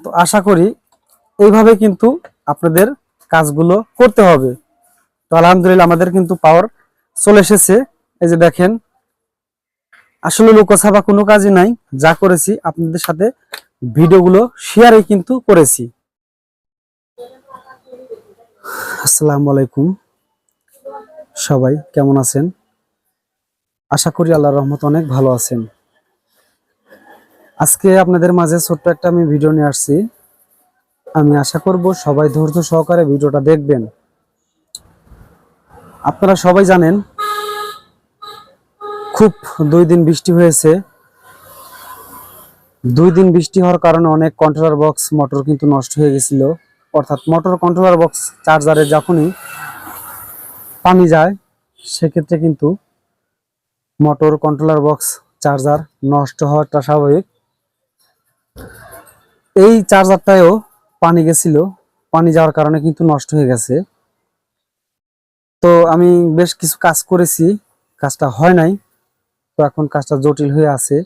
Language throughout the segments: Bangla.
তো আশা করি এইভাবে কিন্তু আপনাদের কাজগুলো করতে হবে। তো আলহামদুলিল্লাহ আমাদের কিন্তু পাওয়ার চলে এসেছে। এই যে দেখেন, আসলে লোকসভা কোনো কাজই নাই, যা করেছি আপনাদের সাথে ভিডিওগুলো শেয়ারে কিন্তু করেছি। আসসালামু আলাইকুম। সবাই কেমন আছেন? আশা করি আল্লাহর রহমত অনেক ভালো আছেন। আজকে আপনাদের মাঝে ছোট্ট একটা আমি ভিডিও নিয়ে আসছি। আমি আশা করব সবাই ধৈর্য সহকারে ভিডিওটা দেখবেন। আপনারা সবাই জানেন, খুব দুই দিন বৃষ্টি হয়েছে। দুই দিন বৃষ্টি হওয়ার কারণে অনেক কন্ট্রোলার বক্স মোটর কিন্তু নষ্ট হয়ে গেছিল। অর্থাৎ মোটর কন্ট্রোলার বক্স চার্জারে যখনই পানি যায়, সেক্ষেত্রে কিন্তু মোটর কন্ট্রোলার বক্স চার্জার নষ্ট হওয়াটা স্বাভাবিক। এই চার্জারটাও পানি গেছিল। পানি যাওয়ার কারণে কিন্তু নষ্ট হয়ে গেছে। তো আমি বেশ কিছু কাজ করেছি। কাজটা হয় নাই। তো এখন কাজটা জটিল হয়ে আছে।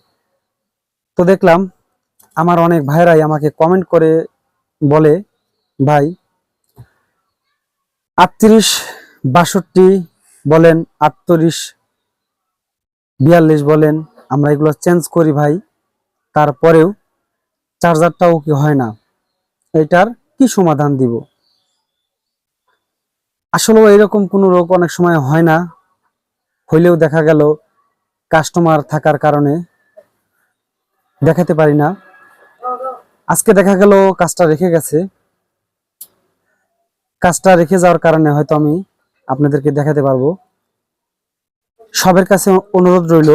তো দেখলাম আমার অনেক ভাইরাই আমাকে কমেন্ট করে বলে, ভাই, আটত্রিশ বাষট্টি বলেন, আটত্রিশ বিয়াল্লিশ বলেন, আমরা এগুলো চেঞ্জ করি ভাই। তারপরেও চার্জারটাও কি হয় না? এটার কি সমাধান দিব? আসলেও এরকম কোনো রোগ অনেক সময় হয় না। হইলেও দেখা গেল কাস্টমার থাকার কারণে দেখাতে পারি না। আজকে দেখা গেল কাজটা রেখে গেছে। কাজটা রেখে যাওয়ার কারণে হয়তো আমি আপনাদেরকে দেখাতে পারব। সবের কাছে অনুরোধ রইল,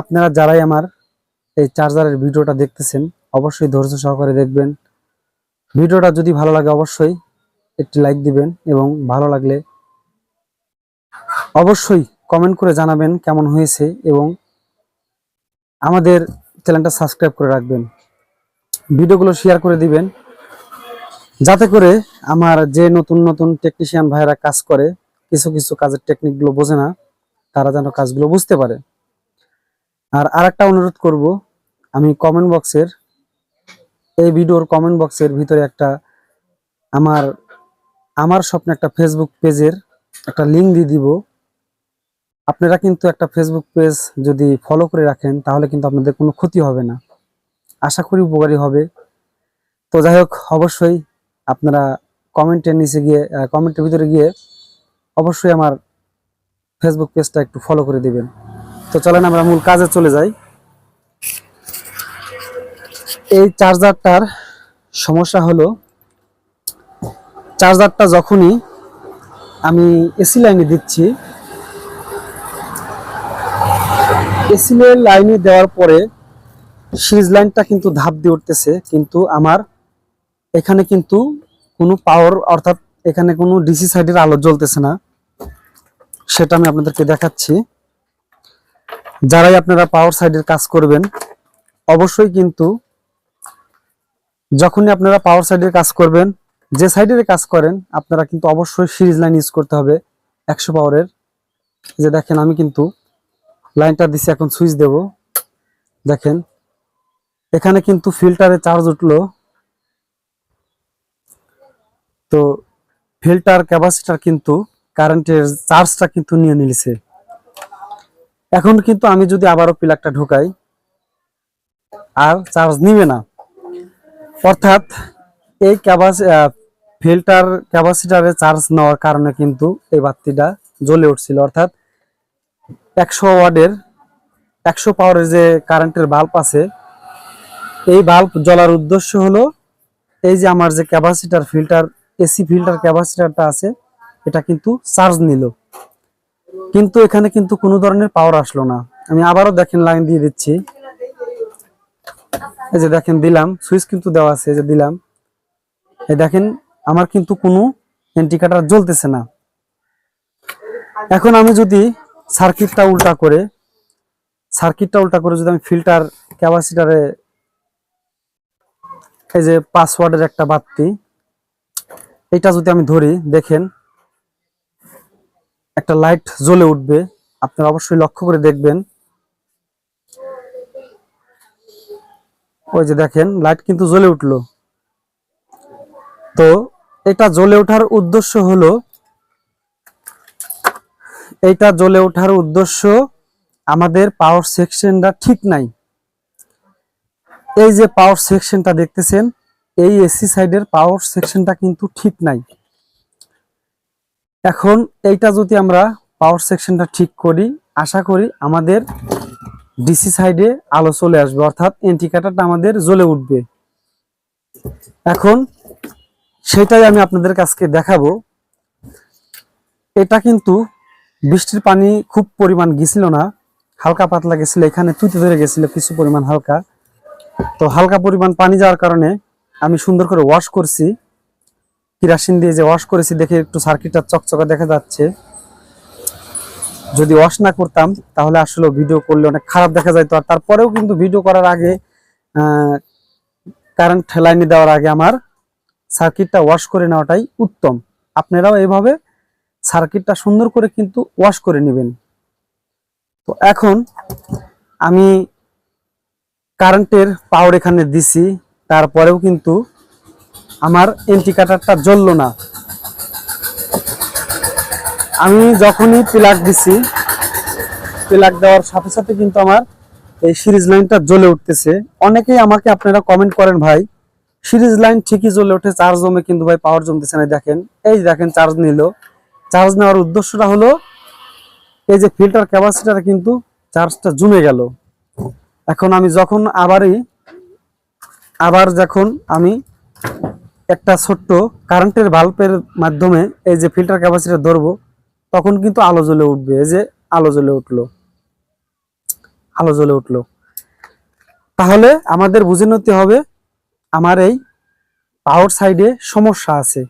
আপনারা যারাই আমার এই চার্জারের ভিডিওটা দেখতেছেন অবশ্যই ধৈর্য সহকারে দেখবেন। ভিডিওটা যদি ভালো লাগে অবশ্যই একটি লাইক দিবেন এবং ভালো লাগলে অবশ্যই কমেন্ট করে জানাবেন কেমন হয়েছে এবং আমাদের চ্যানেলটা সাবস্ক্রাইব করে রাখবেন। ভিডিওগুলো শেয়ার করে দিবেন। যাতে করে আমার যে নতুন নতুন টেকনিশিয়ান ভাইরা কাজ করে, কিছু কিছু কাজের টেকনিকগুলো বোঝে না, তারা যেন কাজগুলো বুঝতে পারে। আর আরেকটা অনুরোধ করব, আমি কমেন্ট বক্সের এই ভিডিওর কমেন্ট বক্সের ভিতরে একটা আমার আমার স্বপ্নে একটা ফেসবুক পেজের একটা লিঙ্ক দিয়ে দিব। আপনারা কিন্তু একটা ফেসবুক পেজ যদি ফলো করে রাখেন, তাহলে কিন্তু আপনাদের কোনো ক্ষতি হবে না। আশা করি উপকারী হবে। তো যাই হোক, অবশ্যই আপনারা কমেন্টের নিচে গিয়ে কমেন্টের ভিতরে গিয়ে অবশ্যই আমার ফেসবুক পেজটা একটু ফলো করে দিবেন। তো চলেন আমরা মূল কাজে চলে যাই। এই চার্জারটার সমস্যা হলো, চার্জারটা যখনই আমি এসি লাইনে দিচ্ছি, এসি লাইনে দেওয়ার পরে সিরিজ লাইনটা কিন্তু ধাপ দিয়ে উঠতেছে, কিন্তু আমার এখানে কিন্তু কোনো পাওয়ার অর্থাৎ এখানে কোনো ডিসি সাইডের আলো জ্বলতেছে না। সেটা আমি আপনাদেরকে দেখাচ্ছি। যারাই আপনারা পাওয়ার সাইডের কাজ করবেন, অবশ্যই কিন্তু যখনই আপনারা পাওয়ার সাইডের কাজ করবেন, যে সাইডের কাজ করেন, আপনারা কিন্তু অবশ্যই সিরিজ লাইন ইউজ করতে হবে একশো পাওয়ারের যে দেখেন, আমি কিন্তু লাইনটা দিছি, এখন সুইচ দেব। দেখেন, এখানে কিন্তু ফিল্টারে চার্জ উঠল। তো ফিল্টার ক্যাপাসিটার কিন্তু কারেন্টের চার্জটা কিন্তু নিয়ে নিয়েছে এখন কিন্তু আমি যদি আবারও প্লাগটা ঢোকাই, আর চার্জ নিবে না। অর্থাৎ এই ক্যাপাসি ফিল্টার ক্যাপাসিটারে চার্জ নেওয়ার কারণে কিন্তু এই বাতিটা জ্বলে উঠছিল। অর্থাৎ একশো ওয়ার্ডের একশো পাওয়ারের যে কারেন্টের বাল্ব আছে, এই বাল্ব জ্বলার উদ্দেশ্য হলো এই যে আমার যে ক্যাপাসিটার ফিল্টার, এসি ফিল্টার ক্যাপাসিটারটা আছে, এটা কিন্তু চার্জ নিল। কিন্তু এখানে কিন্তু কোনো ধরনের পাওয়ার আসলো না। আমি আবারও দেখেন লাইন দিয়ে দিচ্ছি। এই যে দেখেন দিলাম, সুইচ কিন্তু দেওয়া আছে, এই যে দিলাম। এই দেখেন, আমার কিন্তু কোনো ইন্ডিকেটর জ্বলতেছে না। এখন আমি যদি সার্কিটটা উল্টা করে, সার্কিটটা উল্টা করে যদি আমি ফিল্টার ক্যাপাসিটারে এই যে পাসওয়ার্ডের একটা বাতি এটা যদি আমি ধরি, দেখেন, একটা লাইট জ্বলে উঠবে। আপনারা অবশ্যই লক্ষ্য করে দেখবেন ওই যে দেখেন লাইট কিন্তু জ্বলে উঠল। তো এটা জ্বলে ওঠার উদ্দেশ্য হলো এইটা জ্বলে ওঠার উদ্দেশ্য আমাদের পাওয়ার সেকশনটা ঠিক নাই। এই যে পাওয়ার সেকশনটা দেখতেছেন, এই এসি সাইডের পাওয়ার সেকশনটা কিন্তু ঠিক নাই। এখন এইটা যদি আমরা পাওয়ার সেকশনটা ঠিক করি, আশা করি আমাদের ডিসি সাইডে আলো চলে আসবে, অর্থাৎ এন্টিকাটারটা আমাদের জ্বলে উঠবে। এখন সেটাই আমি আপনাদের কাছকে দেখাবো। এটা কিন্তু বৃষ্টির পানি খুব পরিমাণ গেছিল না, হালকা পাতলা গেছিল, এখানে তুইতে ধরে গেছিল কিছু পরিমাণ হালকা। তো হালকা পরিমাণ পানি যাওয়ার কারণে আমি সুন্দর করে ওয়াশ করছি। কিরাসিন দিয়ে যে ওয়াশ করেছি, দেখে একটু সার্কিটটা চকচকা দেখা যাচ্ছে। যদি ওয়াশ না করতাম, তাহলে আসলে ভিডিও করলে অনেক খারাপ দেখা যাইতো। আর তারপরেও কিন্তু ভিডিও করার আগে কারেন্ট লাইনে দেওয়ার আগে আমার সার্কিটটা ওয়াশ করে নেওয়াটাই উত্তম। আপনারাও এইভাবে সার্কিটটা সুন্দর করে কিন্তু ওয়াশ করে নেবেন। তো এখন আমি কারেন্টের পাওয়ার এখানে দিছি, তারপরেও কিন্তু আমার এন্টিকাটারটা জ্বললো না। আমি যখনই প্লাগ দিছি প্লাগ দেওয়ার সাথে সাথে কিন্তু আমার এই সিরিজ লাইনটা জ্বলে উঠতেছে। অনেকেই আমাকে আপনারা কমেন্ট করেন, ভাই, সিরিজ লাইন ঠিকই জ্বলে ওঠে চার্জ জমে কিন্তু ভাই পাওয়ার জমতেছে না। দেখেন, এই দেখেন, চার্জ নিল। চার্জ নেওয়ার উদ্দেশ্যটা হলো, এই যে ফিল্টার ক্যাপাসিটার কিন্তু চার্জটা জমে গেল। এখন আমি যখন আবারই, আবার যখন আমি একটা ছোট্ট কারেন্টের বাল্বের মাধ্যমে এই যে ফিল্টার ক্যাপাসিটার ধরবো তখন কিন্তু আলো জ্বলে উঠবে যে আলো জ্বলে উঠল। আলো জ্বলে উঠল। তাহলে আমাদের বুঝে নিতে হবে, আমার এই পাওয়ার সাইডে সমস্যা আছে।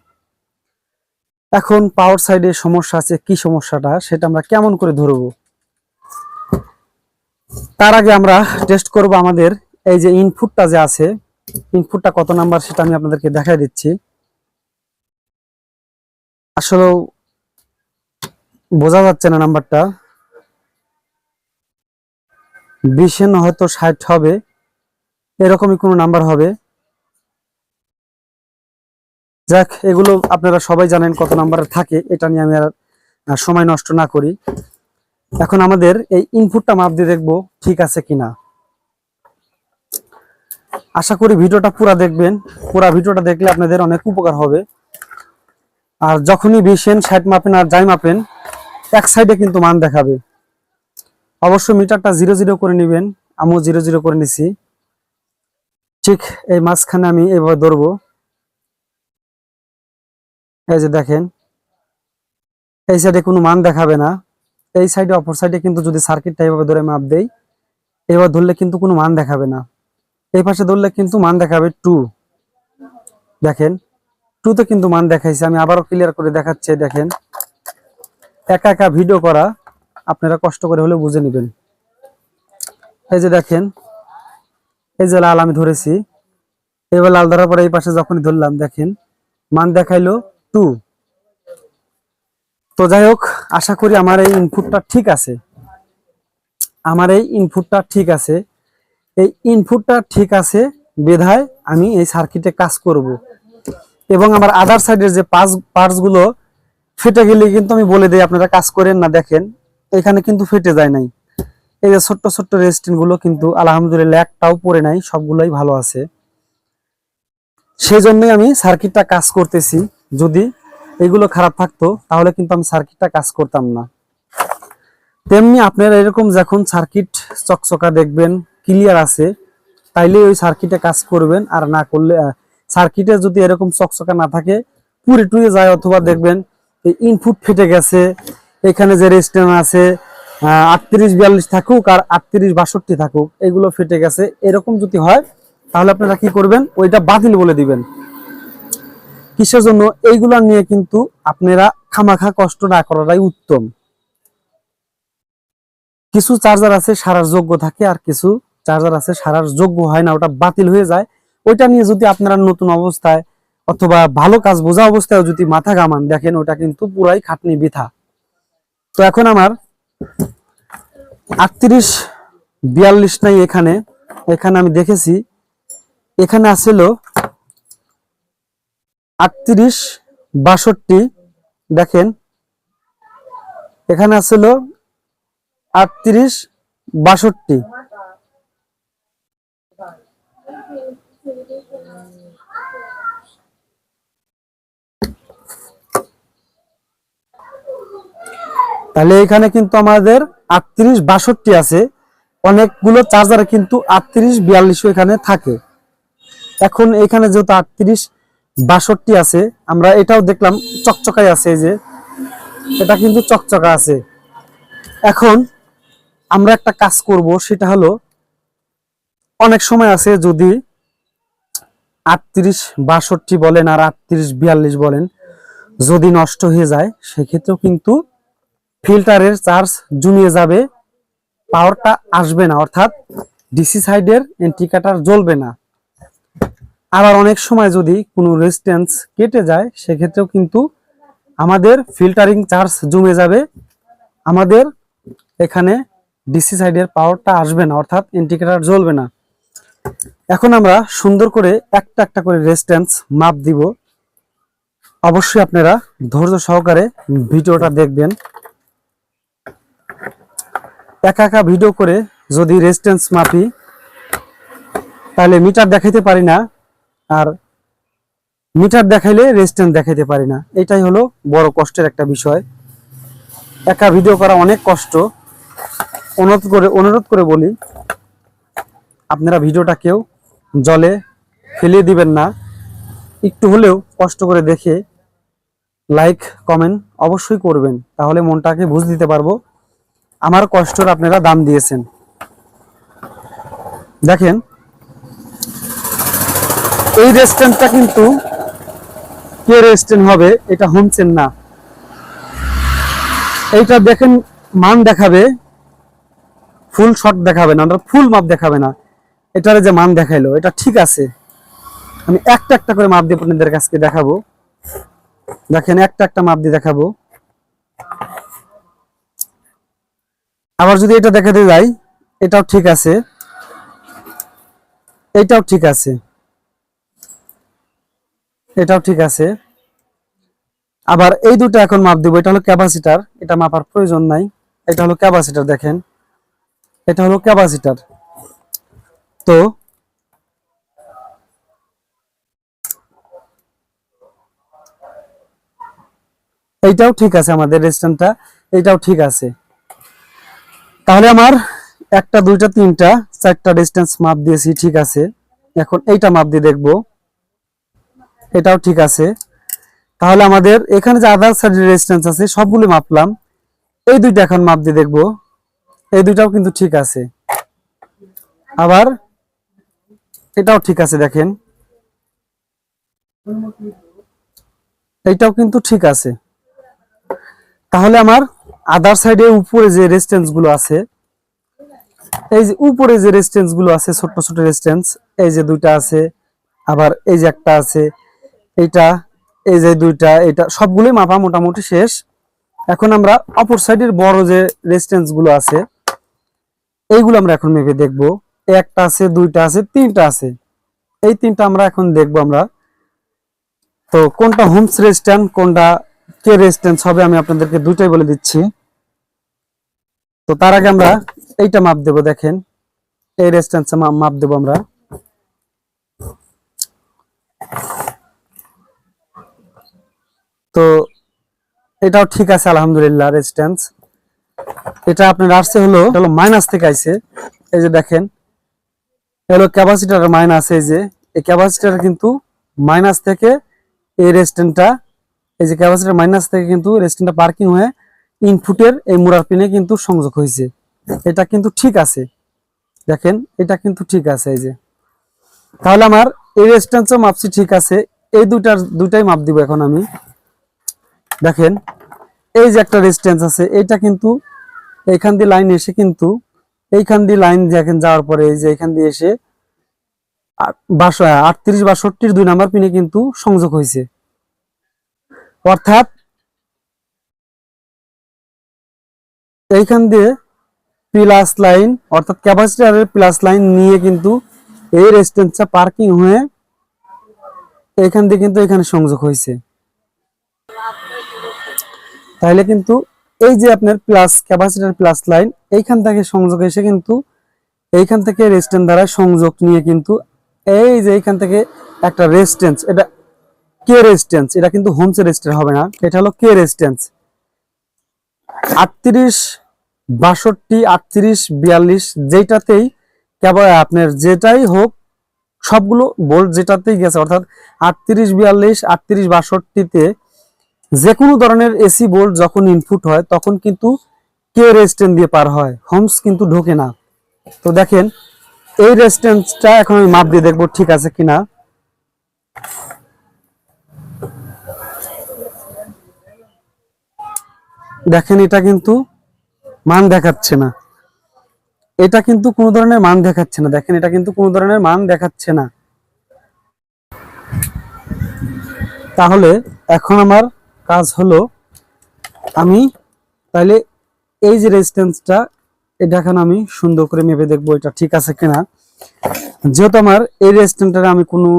এখন পাওয়ার সাইডে সমস্যা আছে, কি সমস্যাটা সেটা আমরা কেমন করে ধরবো? তার আগে আমরা টেস্ট করব আমাদের এই যে ইনপুটটা যে আছে ইনপুটটা কত নাম্বার সেটা আমি আপনাদেরকে দেখাই দিচ্ছি। আসলে বোঝা যাচ্ছে না নাম্বারটা। বিশে হয়তো ষাট হবে, এরকমই কোনো নাম্বার হবে। যাক, এগুলো আপনারা সবাই জানেন কত নাম্বারে থাকে, এটা নিয়ে আমি আর সময় নষ্ট না করি। এখন আমাদের এই ইনপুটটা মাপ দিয়ে দেখব ঠিক আছে কিনা। আশা করি ভিডিওটা পুরা দেখবেন, পুরা ভিডিওটা দেখলে আপনাদের অনেক উপকার হবে। আর যখনই বিশেন ষাট মাপেন আর যাই মাপেন এক সাইডে কিন্তু মান দেখাবে। অবশ্যই মিটারটা জিরো জিরো করে নেবেন। আমিও জিরো জিরো করে নিছি। ঠিক এই মাঝখানে আমি এইভাবে ধরবো। এই যে দেখেন, এই সাইডে কোনো মান দেখাবে না। এই সাইডে অপর সাইডে কিন্তু যদি সার্কিটটা এইভাবে ধরে মাপ দেই এবার ধরলে কিন্তু কোনো মান দেখাবে না। এই পাশে ধরলে কিন্তু মান দেখাবে টু। দেখেন টু তে কিন্তু মান দেখাইছে। আমি আবারও ক্লিয়ার করে দেখাচ্ছি, দেখেন। একা একা ভিডিও করা আপনারা কষ্ট করে হলেও বুঝে নেবেন। এই যে দেখেন, এই যে লাল আমি ধরেছি। এবার লাল ধরার পরে এই পাশে যখনই ধরলাম, দেখেন, মান দেখাইলো টু তো যাই হোক, আশা করি আমার এই ইনপুটটা ঠিক আছে। আমার এই ইনপুটটা ঠিক আছে। এই ইনপুটটা ঠিক আছে বেধায় আমি এই সার্কিটে কাজ করব। এবং আমার আদার সাইডের যে পাস পার্টসগুলো ফেটে গেলে কিন্তু আমি বলে দিই, আপনারা কাজ করেন না, দেখেন। এখানে কিন্তু ফেটে যায় নাই। এই যে ছোট্ট ছোট্টগুলো কিন্তু আলহামদুলিল্লাহ একটাও পড়ে নাই, সবগুলোই ভালো আছে। সেই জন্যই আমি সার্কিটটা কাজ করতেছি। যদি এগুলো খারাপ থাকতো, তাহলে কিন্তু আমি সার্কিটটা কাজ করতাম না। তেমনি আপনারা এরকম যখন সার্কিট চকচকা দেখবেন ক্লিয়ার আছে, তাইলে ওই সার্কিটে কাজ করবেন। আর না করলে সার্কিটে যদি এরকম চকচকা না থাকে, পুরে টুরে যায় অথবা দেখবেন ইনপুট ফেটে গেছে। এখানে যে রেস্টেন আছে আটত্রিশ বিয়াল্লিশ থাকুক আর আটত্রিশ বাষট্টি থাকুক, এগুলো ফেটে গেছে। এরকম যদি হয়, তাহলে আপনারা কি করবেন? ওইটা বাতিল বলে দিবেন। কিসের জন্য? এইগুলা নিয়ে কিন্তু আপনারা খামাখা কষ্ট না করাটাই উত্তম। কিছু চার্জার আছে, সারার যোগ্য থাকে আর কিছু চার্জার আছে, সারার যোগ্য হয় না, ওটা বাতিল হয়ে যায়। ওইটা নিয়ে যদি আপনারা নতুন অবস্থায় অথবা ভালো কাজ বোঝা অবস্থায় যদি মাথা ঘামান, দেখেন ওটা কিন্তু পুরাই খাটনি বৃথা। তো এখন আমার আটত্রিশ, বিয়াল্লিশ নাই এখানে। এখানে আমি দেখেছি, এখানে আছিল আটত্রিশ, বাষট্টি, দেখেন। এখানে আছিল আটত্রিশ, বাষট্টি। তাহলে এখানে কিন্তু আমাদের আটত্রিশ বাষট্টি আছে। অনেকগুলো চার্জার কিন্তু আটত্রিশ বিয়াল্লিশও এখানে থাকে। এখন এখানে যেহেতু আটত্রিশ বাষট্টি আছে, আমরা এটাও দেখলাম চকচকাই আছে যে। এটা কিন্তু চকচকা আছে। এখন আমরা একটা কাজ করব, সেটা হলো অনেক সময় আছে যদি আটত্রিশ বাষট্টি বলেন আর আটত্রিশ বিয়াল্লিশ বলেন, যদি নষ্ট হয়ে যায়, সেক্ষেত্রেও কিন্তু ফিল্টারের চার্জ জমিয়ে যাবে, পাওয়ারটা আসবে না, অর্থাৎ ডিসি সাইডের ইন্ডিকেটর জ্বলবে না। আবার অনেক সময় যদি কোনো রেজিস্ট্যান্স কেটে যায়, সেক্ষেত্রেও কিন্তু আমাদের ফিল্টারিং চার্জ জমে যাবে। আমাদের এখানে ডিসি সাইডের পাওয়ারটা আসবে না, অর্থাৎ ইন্ডিকেটর জ্বলবে না। এখন আমরা সুন্দর করে একটা একটা করে রেজিস্ট্যান্স মাপ দিব। অবশ্যই আপনারা ধৈর্য সহকারে ভিডিওটা দেখবেন। একা একা ভিডিও করে যদি রেজিস্ট্যান্স মাপি, তাহলে মিটার দেখাইতে পারি না আর মিটার দেখাইলে রেজিস্ট্যান্স দেখাইতে পারি না। এটাই হলো বড় কষ্টের একটা বিষয়। একা ভিডিও করা অনেক কষ্ট। অনুরোধ করে অনুরোধ করে বলি, আপনারা ভিডিওটা কেউ জলে ফেলিয়ে দিবেন না। একটু হলেও কষ্ট করে দেখে লাইক কমেন্ট অবশ্যই করবেন। তাহলে মনটাকে বুঝ দিতে পারব। আমার কষ্টর আপনারা দাম দিয়েছেন। দেখেন, এই রেস্টুরেন্টটা কিন্তু কে রেস্টুরেন্ট হবে এটা হোমচেন না। এইটা দেখেন, মান দেখাবে ফুল শট দেখাবে না ফুল মাপ দেখাবে না। এটার যে মান দেখাইলো, এটা ঠিক আছে। আমি একটা একটা করে মাপ দিয়ে আপনাদের কাছে দেখাবো। দেখেন, একটা একটা মাপ দিয়ে দেখাবো। আবার যদি এটা দেখাতে যাই, এটাও ঠিক আছে। এটাও ঠিক আছে। এটাও ঠিক আছে। আবার এই দুটো এখন মাপ দিব। এটা হলো ক্যাপাসিটার। এটা মাপার প্রয়োজন নাই। এটা হলো ক্যাপাসিটার, দেখেন। এটা হলো ক্যাপাসিটার। তো এইটাও ঠিক আছে আমাদের রেস্টুরেন্টটা এইটাও ঠিক আছে। তাহলে আমার একটা, দুইটা, তিনটা, চারটা ডিস্টেন্স মাপ দিয়েছি, ঠিক আছে। এখন এইটা মাপ দিয়ে দেখব। এটাও ঠিক আছে। তাহলে আমাদের এখানে যে আধার সাইডের রেজিস্ট্যান্স আছে, সবগুলো মাপলাম। এই দুইটা এখন মাপ দিয়ে দেখব। এই দুইটাও কিন্তু ঠিক আছে। আবার এটাও ঠিক আছে, দেখেন। এইটাও কিন্তু ঠিক আছে। তাহলে আমার আদার সাইডে উপরে যে রেজিস্ট্যান্সগুলো আছে, এই যে উপরে যে রেজিস্ট্যান্সগুলো আছে ছোট ছোট রেজিস্ট্যান্স এই যে দুইটা আছে, আবার এই যে একটা আছে, এইটা, এই যে দুইটা এটা সবগুলোই মাপা মোটামুটি শেষ। এখন আমরা অপর সাইডের বড় যে রেজিস্ট্যান্সগুলো আছে, এইগুলো আমরা এখন মেপে দেখব। একটা আছে, দুইটা আছে, তিনটা আছে। এই তিনটা আমরা এখন দেখব আমরা। তো কোনটা হোমস রেজিস্ট্যান্ট কোনটা কে রেজিস্ট্যান্স হবে আমি আপনাদেরকে দুইটাই বলে দিচ্ছি। তো তার আগে আমরা এইটা মাপ দেব, দেখেন। এই রেজিস্ট্যান্স মাপ দেব আমরা। তো এটাও ঠিক আছে, আলহামদুলিল্লাহ রেজিস্ট্যান্স এটা আপনার আসছে হলো হলো মাইনাস থেকে আইছে। এই যে দেখেন হলো ক্যাপাসিটার মাইনাস এই যে, এই ক্যাপাসিটার কিন্তু মাইনাস থেকে এই রেজিস্ট্যান্টটা এই যে ক্যাপাসিটার মাইনাস থেকে কিন্তু রেজিস্ট্যান্টটা পার্কিং হয়ে ইনপুটের এই মুরার পিনে কিন্তু সংযোগ হয়েছে। এটা কিন্তু ঠিক আছে। দেখেন, এটা কিন্তু ঠিক আছে এই যে। তাহলে আমার এই রেজিস্ট্যান্সও মাপছি ঠিক আছে। এই দুটার দুটাই মাপ দিব এখন আমি। দেখেন, এই যে একটা রেজিস্ট্যান্স আছে, এইটা কিন্তু এইখান দিয়ে লাইন এসে কিন্তু এইখান দিয়ে লাইন দেখেন যাওয়ার পরে এই যে এখান দিয়ে এসে আটত্রিশ বাষট্টির দুই নাম্বার পিনে কিন্তু সংযোগ হয়েছে। অর্থাৎ এইখান দিয়ে প্লাস লাইন অর্থাৎ ক্যাপাসিটারের প্লাস লাইন নিয়ে কিন্তু এই রেজিস্ট্যান্সটা পার্কিং হয়ে এখান দিয়ে কিন্তু এখানে সংযোগ হয়েছে। তাহলে কিন্তু এই যে আপনার প্লাস ক্যাপাসিটার প্লাস লাইন এইখান থেকে সংযোগ এসে কিন্তু এইখান থেকে রেজিস্ট্যান্স দ্বারা সংযোগ নিয়ে কিন্তু এই যে এইখান থেকে একটা রেজিস্ট্যান্স এটা কে রেজিস্ট্যান্স এটা কিন্তু হোমস রেজিস্টার হবে না। এটা হলো কে রেজিস্ট্যান্স আটত্রিশ, বাষট্টি, আটত্রিশ, বিয়াল্লিশ যেটাতেই কেবল আপনার যেটাই হোক, সবগুলো বোল্ট যেটাতেই গেছে, অর্থাৎ আটত্রিশ, বিয়াল্লিশ, আটত্রিশ, বাষট্টিতে যে কোনো ধরনের এসি বোল্ট যখন ইনপুট হয়, তখন কিন্তু কে রেজিস্ট্যান্স দিয়ে পার হয়। হোমস কিন্তু ঢোকে না। তো দেখেন, এই রেজিস্ট্যান্সটা এখন আমি মাপ দিয়ে দেখব ঠিক আছে কিনা। দেখেন এটা কিন্তু মান দেখাচ্ছে না। এটা কিন্তু কোনো ধরনের মান দেখাচ্ছে না। দেখেন এটা কিন্তু কোনো ধরনের মান দেখাচ্ছে না। তাহলে এখন আমার কাজ হলো আমি তাহলে এই যে রেজিস্ট্যান্সটা এটা এখন আমি সুন্দর করে মেপে দেখব এটা ঠিক আছে কিনা। যেহেতু আমার এই রেজিস্ট্যান্সটার আমি কোনো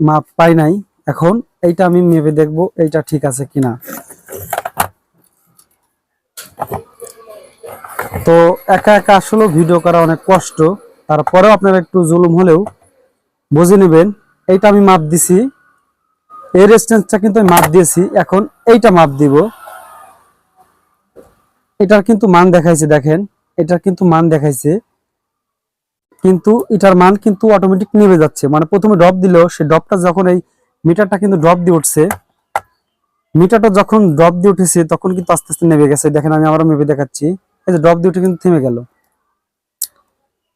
মাপ পাই নাই, এখন এইটা আমি মেপে দেখব এইটা ঠিক আছে কিনা। তো একা একা আসলে ভিডিও করা অনেক কষ্ট। তারপরেও আপনারা একটু জুলুম হলেও বুঝে নেবেন, এইটা আমি মাপ দিছি। এই রেজিস্ট্যান্সটা কিন্তু আমি মাপ দিয়েছি, এখন এইটা মাপ দিব। এটার কিন্তু মান দেখাইছে, দেখেন, এটার কিন্তু মান দেখাইছে। কিন্তু এটার মান কিন্তু অটোমেটিক নেমে যাচ্ছে। মানে প্রথমে ড্রপ দিলেও সে ড্রপটা যখন এই মিটারটা কিন্তু ড্রপ দিয়ে উঠছে মিটারটা যখন ড্রপ দিয়ে উঠেছে, তখন কিন্তু আস্তে আস্তে নেমে গেছে। দেখেন, আমি আবারও মেপে দেখাচ্ছি। এই যে ড্রপ দিয়ে উঠে কিন্তু থেমে গেল।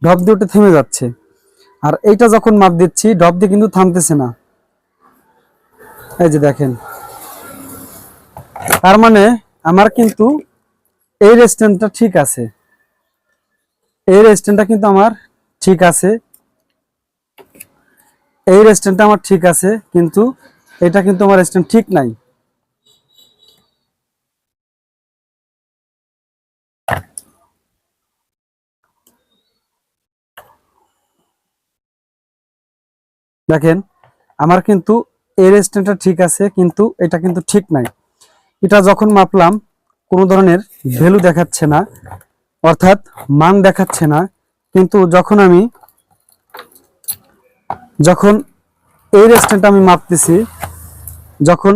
ড্রপ দিয়ে উঠে থেমে যাচ্ছে। আর এইটা যখন মাপ দিচ্ছি ড্রপ দিয়ে কিন্তু থামতেছে না। এই যে দেখেন। তার মানে আমার কিন্তু এই রেস্টুরেন্টটা ঠিক আছে। এই রেস্টুরেন্টটা কিন্তু আমার ঠিক আছে। এই রেস্টুরেন্টটা আমার ঠিক আছে, কিন্তু এটা কিন্তু আমার রেস্টুরেন্ট ঠিক নাই। দেখেন, আমার কিন্তু এই রেজিস্ট্যান্টটা ঠিক আছে, কিন্তু এটা কিন্তু ঠিক নাই। এটা যখন মাপলাম, কোনো ধরনের ভ্যালু দেখাচ্ছে না, অর্থাৎ মান দেখাচ্ছে না, কিন্তু যখন আমি, যখন এই রেজিস্ট্যান্টটা আমি মাপতেছি, যখন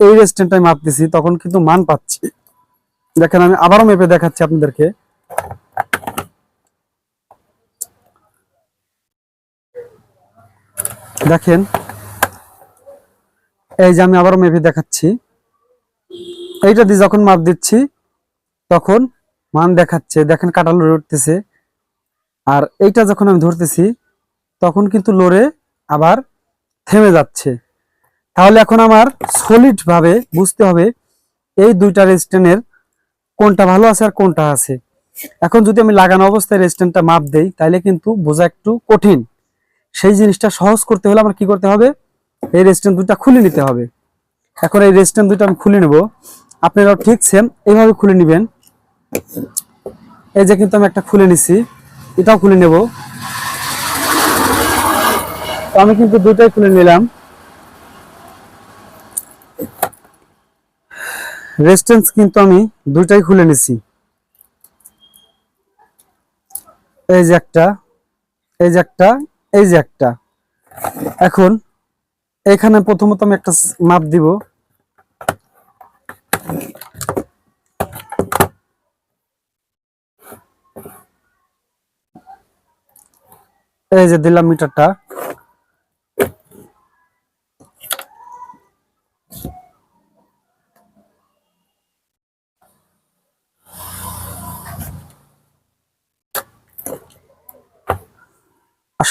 এই রেজিস্ট্যান্টটা আমি মাপতেছি, তখন কিন্তু মান পাচ্ছি। দেখেন, আমি আবারও মেপে দেখাচ্ছি আপনাদেরকে। দেখেন। এই যে আমি আবারও মেপে দেখাচ্ছি। এইটা দিয়ে যখন মাপ দিচ্ছি, তখন মান দেখাচ্ছে। দেখেন কাটা উঠতেছে। আর এইটা যখন আমি ধরতেছি, তখন কিন্তু লড়ে আবার থেমে যাচ্ছে। তাহলে এখন আমার সলিড ভাবে বুঝতে হবে এই দুইটা রেজিস্ট্যান্টের কোনটা ভালো আছে আর কোনটা আছে। এখন যদি আমি লাগানো অবস্থায় রেজিস্ট্যান্টটা মাপ দেই, তাহলে কিন্তু বোঝা একটু কঠিন। সেই জিনিসটা সহজ করতে হলে আমার কি করতে হবে? এই রেস্টুরেন্ট দুইটা খুলে নিতে হবে। এখন এই রেস্টুরেন্ট দুইটা আমি খুলে নেব। আপনারাও ঠিক সেম এইভাবে খুলে নেবেন। এই যে কিন্তু আমি একটা খুলে নিছি, এটাও খুলে নেব। আমি কিন্তু দুইটাই খুলে নিলাম। রেস্টেন্স কিন্তু আমি দুইটাই খুলে নিছি। এই যে একটা, এই যে একটা এই যে একটা। এখন এখানে প্রথমত আমি একটা মাপ দিব। এই যে দিলাম মিটারটা।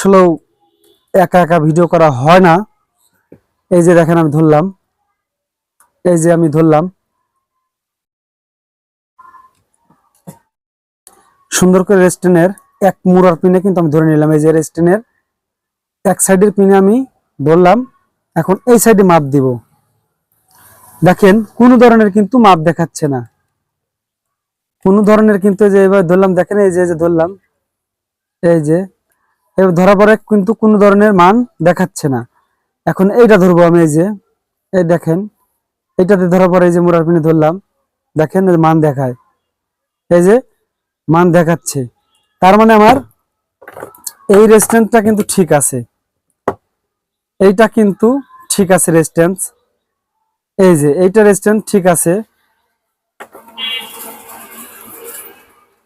আসলেও একা একা ভিডিও করা হয় না। এই যে দেখেন আমি ধরলাম। এই যে আমি ধরলাম। সুন্দর করে রেস্টেনের এক মুড়ার পিনে কিন্তু আমি ধরে নিলাম। এই যে রেস্টেনের এক সাইডের পিনে আমি ধরলাম। এখন এই সাইডে মাপ দিব। দেখেন, কোনো ধরনের কিন্তু মাপ দেখাচ্ছে না। কোনো ধরনের কিন্তু যে এবার ধরলাম, দেখেন এই যে ধরলাম। এই যে এবার ধরার পরে কিন্তু কোনো ধরনের মান দেখাচ্ছে না। এখন এইটা ধরবো আমি এই যে, এই দেখেন, এইটাতে ধরা পরে এই যে মুরার পিনে ধরলাম। দেখেন মান দেখায়। এই যে মান দেখাচ্ছে। তার মানে আমার এই রেস্টুরেন্টটা কিন্তু ঠিক আছে। এইটা কিন্তু ঠিক আছে রেস্টুরেন্ট এই যে এইটা রেস্টুরেন্ট ঠিক আছে।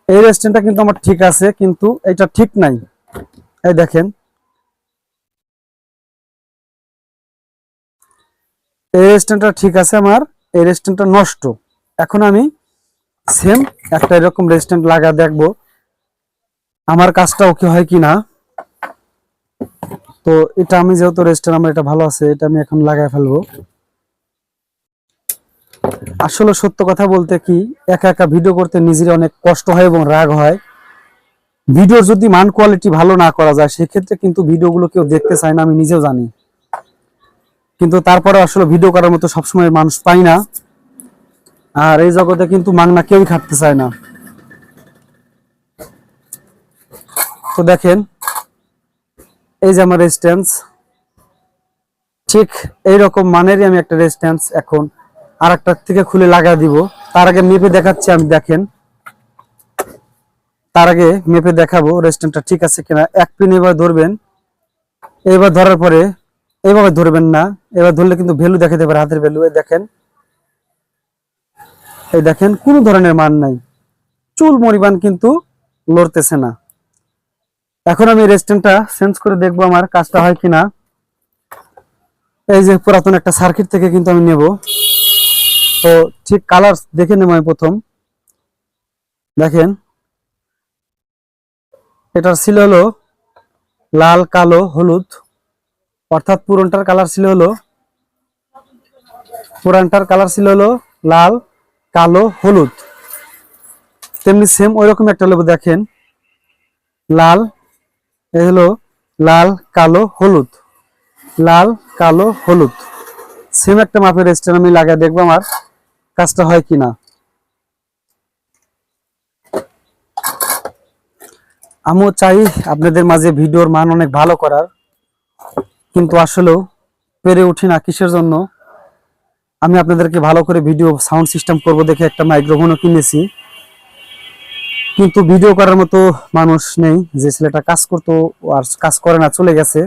এই রেস্টুরেন্টটা কিন্তু আমার ঠিক আছে, কিন্তু এটা ঠিক নাই। এই দেখেন। এই রেস্টুরেন্টটা ঠিক আছে আমার, এই রেস্টুরেন্টটা নষ্ট। এখন আমি সেম একটা এরকম রেস্টুরেন্ট লাগা দেখব, আমার কাজটা ওকে হয় কি না। তো এটা আমি যেহেতু রেস্টুরেন্ট, আমার এটা ভালো আছে, এটা আমি এখন লাগাই ফেলব। আসলে সত্য কথা বলতে কি, একা একা ভিডিও করতে নিজের অনেক কষ্ট হয় এবং রাগ হয়। ভিডিওর যদি মান কোয়ালিটি ভালো না করা যায়, সেক্ষেত্রে কিন্তু ভিডিওগুলো কেউ দেখতে চায় না, আমি নিজেও জানি। কিন্তু তারপরে আসলে ভিডিও করার মতো সবসময় মানুষ পাই না। আর এই জগতে কিন্তু মাংনা কেউই খাটতে চায় না। তো দেখেন, এই যে আমার রেজিস্ট্যান্স ঠিক এইরকম মানেরই আমি একটা রেজিস্ট্যান্স এখন আর একটা থেকে খুলে লাগা দিব। তার আগে মেপে দেখাচ্ছি, আমি দেখেন। তার আগে মেপে দেখাবো রেস্টুরেন্টটা ঠিক আছে কিনা। এক পিন এবার ধরবেন। এবার ধরার পরে এইভাবে ধরবেন না। এবার ধরলে কিন্তু ভ্যালু দেখাতে পারে, হাতের ভ্যালু দেখেন। এই দেখেন, কোনো ধরনের মান নাই। চুল মরিবান কিন্তু লড়তেছে না। এখন আমি রেস্টুরেন্টটা চেঞ্জ করে দেখব আমার কাজটা হয় কিনা। এই যে পুরাতন একটা সার্কিট থেকে কিন্তু আমি নেব। তো ঠিক কালার দেখে নেব আমি প্রথম। দেখেন এটার ছিল হলো লাল, কালো, হলুদ। অর্থাৎ পুরনটার কালার ছিল হলো, পুরানটার কালার ছিল হলো লাল, কালো, হলুদ। তেমনি সেম ওই রকম একটা লেবু দেখেন। লাল, এই হলো লাল, কালো, হলুদ। লাল, কালো, হলুদ। সেম একটা মাপের স্ট্যান্ড আমি লাগাই দেখব আমার, কাজটা হয় কিনা। আমিও চাই আপনাদের মাঝে ভিডিওর মান অনেক ভালো করার। কিন্তু আসলেও পেরে উঠি না কিসের জন্য? আমি আপনাদেরকে ভালো করে ভিডিও সাউন্ড সিস্টেম করব দেখে একটা মাইক্রোফোনও কিনেছি। কিন্তু ভিডিও করার মতো মানুষ নেই, যে ছেলেটা কাজ করতো আর কাজ করে না, চলে গেছে।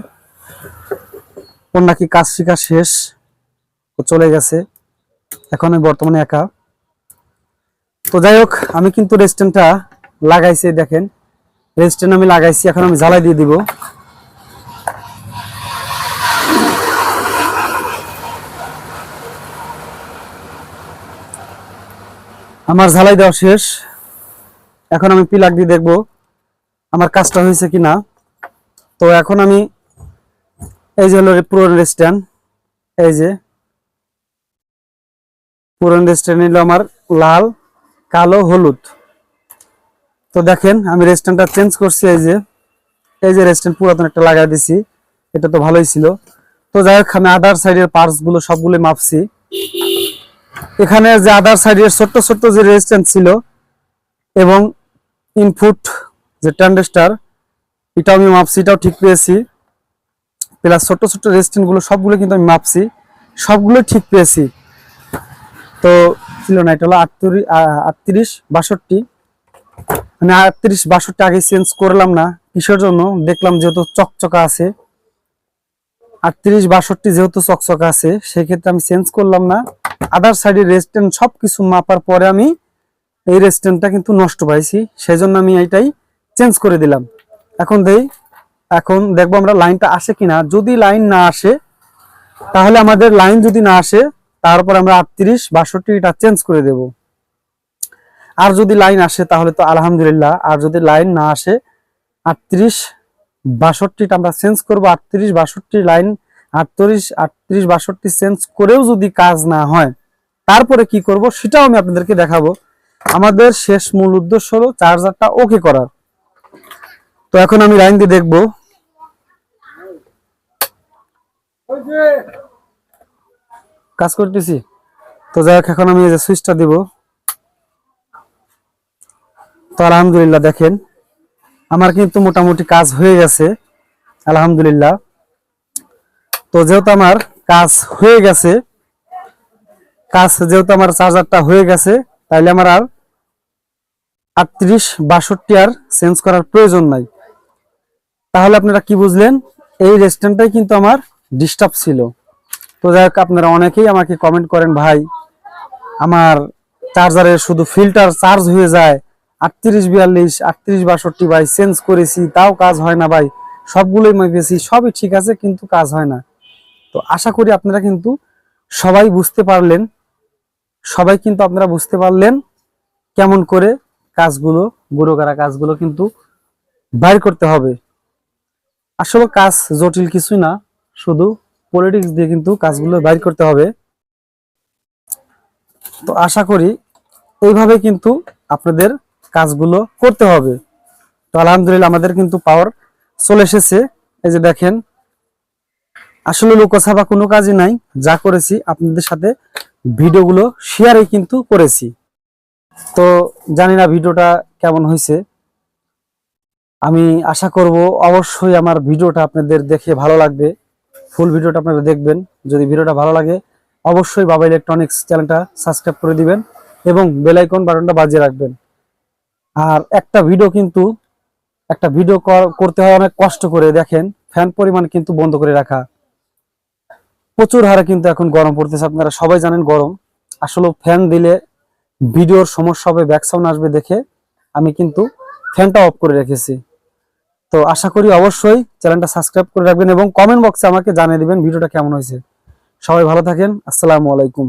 ওর নাকি কাজ শেখা শেষ, ও চলে গেছে। এখন আমি বর্তমানে একা। তো যাই হোক, আমি কিন্তু রেস্টুরেন্টটা লাগাইছি, দেখেন। রেস্টুরেন্ট আমি লাগাইছি, এখন আমি জ্বালাই দিয়ে দিব। আমার ঝালাই দেওয়া শেষ। এখন আমি পিলাক দিয়ে দেখব আমার কাজটা হয়েছে কি না তো এখন আমি এই যে হলো পুরো রেস্টুরেন্ট এই যে পুরন রেস্টুরেন্ট নিল আমার লাল, কালো, হলুদ। তো দেখেন, আমি রেস্টুরেন্টটা চেঞ্জ করছি, এই যে এই যে রেস্টুরেন্ট পুরাতন একটা লাগাই দিছি, এটা তো ভালোই ছিল। তো যাই হোক, আমি আদার সাইডের পার্টসগুলো সবগুলো মাপছি। এখানে যে আদার সাইডের ছোট্ট ছোট্ট যে রেজিস্ট্যান্স ছিল এবং ইনপুট যে ট্রান্ডেস্টার এটাও আমি মাপছি, এটাও ঠিক পেয়েছি। প্লাস ছোট্ট ছোট্ট রেজিস্ট্যান্টগুলো সবগুলো কিন্তু আমি মাপছি সবগুলো ঠিক পেয়েছি। তো ছিল না, এটা হলো আটত্রিশ, বাষট্টি। মানে আটত্রিশ বাষট্টি আগে চেঞ্জ করলাম না, কিসের জন্য? দেখলাম যেহেতু চকচকা আছে। আটত্রিশ বাষট্টি যেহেতু চকচকা আছে, সেক্ষেত্রে আমি চেঞ্জ করলাম না। আদার সাইডের রেস্টুরেন্ট সব কিছু মাপার পরে আমি এই রেস্টুরেন্টটা কিন্তু নষ্ট পাইছি। সেই জন্য আমি এইটাই চেঞ্জ করে দিলাম। এখন দেই, এখন দেখব আমরা লাইনটা আসে কিনা। যদি লাইন না আসে, তাহলে আমাদের লাইন যদি না আসে, তারপর আমরা আটত্রিশ বাষট্টি এটা চেঞ্জ করে দেব। আর যদি লাইন আসে তাহলে তো আলহামদুলিল্লাহ, আর যদি লাইন না আসে, আটত্রিশ বাষট্টিটা আমরা চেঞ্জ করব, আটত্রিশ বাষট্টি লাইন, আটত্রিশ আটত্রিশ বাষট্টি চেঞ্জ করেও যদি কাজ না হয়, তারপরে কি করব সেটাও আমি আপনাদেরকে দেখাবো। আমাদের শেষ মূল উদ্দেশ্য হলো চার্জারটা ওকে করার। তো এখন আমি লাইন দিয়ে দেখব। কাজ করতেছি। তো যাই হোক, এখন আমি যে সুইচটা দিব। তো আলহামদুলিল্লাহ দেখেন, আমার কিন্তু মোটামুটি কাজ হয়ে গেছে, আলহামদুলিল্লাহ। তো যেহেতু আমার কাজ হয়ে গেছে, কাজ যেহেতু আমার চার্জারটা হয়ে গেছে, তাইলে আমার আর আটত্রিশ, বাষট্টি আর চেঞ্জ করার প্রয়োজন নাই। তাহলে আপনারা কি বুঝলেন, এই রেস্টুরেন্টটাই কিন্তু আমার ডিস্টার্ব ছিল। তো যাই হোক, আপনারা অনেকেই আমাকে কমেন্ট করেন, ভাই, আমার চার্জারের শুধু ফিল্টার চার্জ হয়ে যায় আটত্রিশ বিয়াল্লিশ, আটত্রিশ বাষট্টি ভাই চেঞ্জ করেছি, তাও কাজ হয় না ভাই। সবগুলোই মেপেছি সবই ঠিক আছে, কিন্তু কাজ হয় না। তো আশা করি আপনারা কিন্তু সবাই বুঝতে পারলেন। সবাই কিন্তু আপনারা বুঝতে পারলেন কেমন করে কাজগুলো গুরুগারা কাজগুলো কিন্তু বাইর করতে হবে। আসলে কাজ জটিল কিছুই না, শুধু পলিটিক্স দিয়ে কিন্তু কাজগুলো বাইর করতে হবে। তো আশা করি এইভাবে কিন্তু আপনাদের কাজগুলো করতে হবে। তো আলহামদুলিল্লাহ আমাদের কিন্তু পাওয়ার চলে এসেছে। এই যে দেখেন, আসলে লোকসভা কোনো কাজই নাই, যা করেছি আপনাদের সাথে ভিডিওগুলো শেয়ারে কিন্তু করেছি। তো জানি না ভিডিওটা কেমন হয়েছে। আমি আশা করব অবশ্যই আমার ভিডিওটা আপনাদের দেখে ভালো লাগবে। ফুল ভিডিওটা আপনারা দেখবেন। যদি ভিডিওটা ভালো লাগে, অবশ্যই বাবা ইলেকট্রনিক্স চ্যানেলটা সাবস্ক্রাইব করে দিবেন এবং বেলাইকন বাটনটা বাজিয়ে রাখবেন। আর একটা ভিডিও কিন্তু, একটা ভিডিও করতে হয় অনেক কষ্ট করে, দেখেন ফ্যান পরিমাণ কিন্তু বন্ধ করে রাখা। প্রচুর হারে কিন্তু এখন গরম পড়তেছে, আপনারা সবাই জানেন গরম। আসলে ফ্যান দিলে ভিডিওর সমস্যা হবে ব্যাক সাউন্ড আসবে দেখে। আমি কিন্তু ফ্যানটা অফ করে রেখেছি। তো আশা করি অবশ্যই চ্যানেলটা সাবস্ক্রাইব করে রাখবেন এবং কমেন্ট বক্সে আমাকে জানিয়ে দিবেন ভিডিওটা কেমন হয়েছে। সবাই ভালো থাকেন, আসসালামু আলাইকুম।